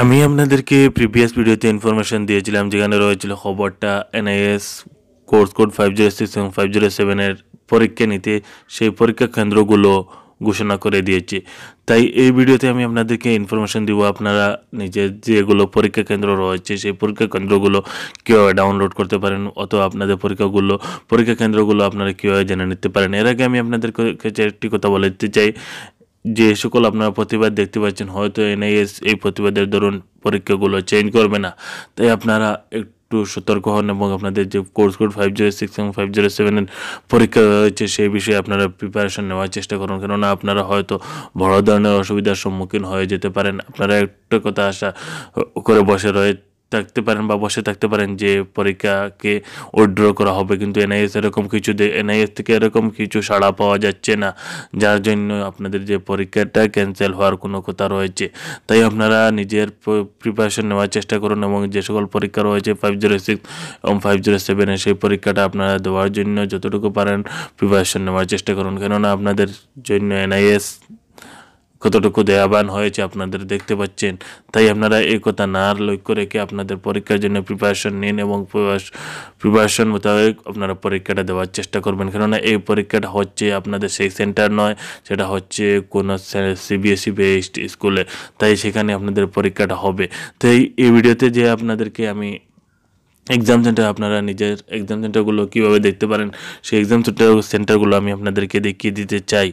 আমি আপনাদেরকে প্রিভিয়াস ভিডিওতে ইনফরমেশন দিয়েছিলাম যেখানে রয়েছিল খবরটা NIS course code five zero six এবং ফাইভ জিরো সেভেনের পরীক্ষা নিতে সেই পরীক্ষা কেন্দ্রগুলো ঘোষণা করে দিয়েছে। তাই এই ভিডিওতে আমি আপনাদেরকে ইনফরমেশন দিব আপনারা নিজের যেগুলো পরীক্ষা কেন্দ্র রয়েছে সেই পরীক্ষা কেন্দ্রগুলো কীভাবে ডাউনলোড করতে পারেন অথবা আপনাদের পরীক্ষাগুলো, পরীক্ষা কেন্দ্রগুলো আপনারা কীভাবে জেনে নিতে পারেন। এর আগে আমি আপনাদের কাছে একটি কথা বলে দিতে চাই। যে সকল আপনারা প্রতিবাদ দেখতে পাচ্ছেন, হয়তো এনআইএস এই প্রতিবাদের ধরুন পরীক্ষাগুলো চেঞ্জ করবে না। তাই আপনারা একটু সতর্ক হন এবং আপনাদের যে course code five zero six এবং ফাইভ জিরো সেভেনের পরীক্ষা রয়েছে, সেই বিষয়ে আপনারা প্রিপারেশন নেওয়ার চেষ্টা করুন। কেননা আপনারা হয়তো বড় ধরনের অসুবিধার সম্মুখীন হয়ে যেতে পারেন। আপনারা একটা কথা আশা করে বসে রয়ে থাকতে পারেন বা বসে থাকতে পারেন যে পরীক্ষাকে উইড্র করা হবে। কিন্তু এনআইএস এরকম কিছু এনআইএস থেকে এরকম কিছু সাড়া পাওয়া যাচ্ছে না। যার জন্য আপনাদের যে পরীক্ষাটা ক্যান্সেল হওয়ার কোনো কথা রয়েছে। তাই আপনারা নিজের প্রিপারেশন নেওয়ার চেষ্টা করুন এবং যে সকল পরীক্ষা রয়েছে ফাইভ জিরো সিক্স এবং ফাইভ জিরো সেভেনে সেই পরীক্ষাটা আপনারা দেওয়ার জন্য যতটুকু পারেন প্রিপারেশন নেওয়ার চেষ্টা করুন। কেননা আপনাদের জন্য এনআইএস কতটুকু দেয়াবান হয়েছে আপনাদের দেখতে পাচ্ছেন। তাই আপনারা এই কথা না লক্ষ্য রেখে আপনাদের পরীক্ষার জন্য প্রিপারেশন নিন এবং প্রিপারেশন মোতাবেক আপনারা পরীক্ষাটা দেওয়ার চেষ্টা করবেন। কেননা এই পরীক্ষাটা হচ্ছে আপনাদের সেই সেন্টার নয়, সেটা হচ্ছে কোনো সিবিএসই বেসড স্কুলে তাই সেখানে আপনাদের পরীক্ষাটা হবে। তাই এই ভিডিওতে যে আপনাদেরকে আমি এক্সাম সেন্টার আপনারা নিজের এক্সাম সেন্টারগুলো কীভাবে দেখতে পারেন, সেই এক্সাম সেন্টার সেন্টারগুলো আমি আপনাদেরকে দেখিয়ে দিতে চাই।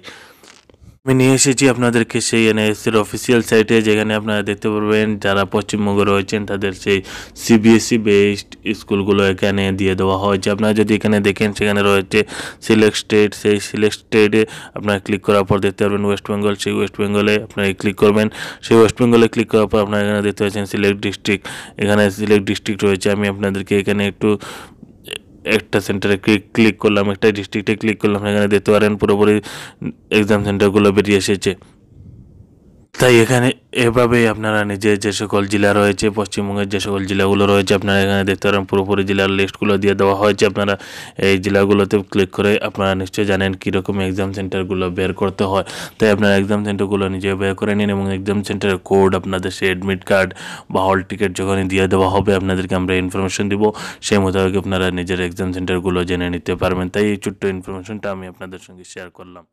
আমি নিয়ে এসেছি আপনাদেরকে সেই এনআইএসির অফিসিয়াল সাইটে যেখানে আপনারা দেখতে পারবেন যারা পশ্চিমবঙ্গে রয়েছেন, তাদের সেই সিবিএসই বেসড স্কুলগুলো এখানে দিয়ে দেওয়া হয়েছে। আপনারা যদি এখানে দেখেন, সেখানে রয়েছে সিলেক্ট স্টেট সেই সিলেক্ট স্টেটে আপনারা ক্লিক করার পর দেখতে পারবেন ওয়েস্ট বেঙ্গল সেই ওয়েস্ট বেঙ্গলে আপনারা ক্লিক করবেন। সেই ওয়েস্ট বেঙ্গলে ক্লিক করার পর আপনারা এখানে দেখতে পাচ্ছেন সিলেক্ট ডিস্ট্রিক্ট এখানে সিলেক্ট ডিস্ট্রিক্ট রয়েছে। আমি আপনাদেরকে এখানে একটু একটা সেন্টারে ক্লিক করলাম, একটা ডিস্ট্রিক্টে ক্লিক করলাম এখানে দেখতে পারেন পুরোপুরি এক্সাম সেন্টারগুলো বেরিয়ে এসেছে। তাই এখানে এভাবেই আপনারা নিজের যে সকল জেলা রয়েছে, পশ্চিমবঙ্গের যে সকল জেলাগুলো রয়েছে, আপনারা এখানে দেখতে পারেন পুরোপুরি জেলার লিস্টগুলো দিয়ে দেওয়া হয়েছে। আপনারা এই জেলাগুলোতে ক্লিক করে আপনারা নিশ্চয়ই জানেন কীরকম এক্সাম সেন্টারগুলো বের করতে হয়। তাই আপনারা এক্সাম সেন্টারগুলো নিজে বের করে নিন এবং এক্সাম সেন্টারের কোড আপনাদের সে অ্যাডমিট কার্ড বা হল টিকিট যখনই দিয়ে দেওয়া হবে, আপনাদেরকে আমরা ইনফরমেশন দিব। সেই মোতাবেক আপনারা নিজের এক্সাম সেন্টারগুলো জেনে নিতে পারবেন। তাই এই ছোট্ট ইনফরমেশনটা আমি আপনাদের সঙ্গে শেয়ার করলাম।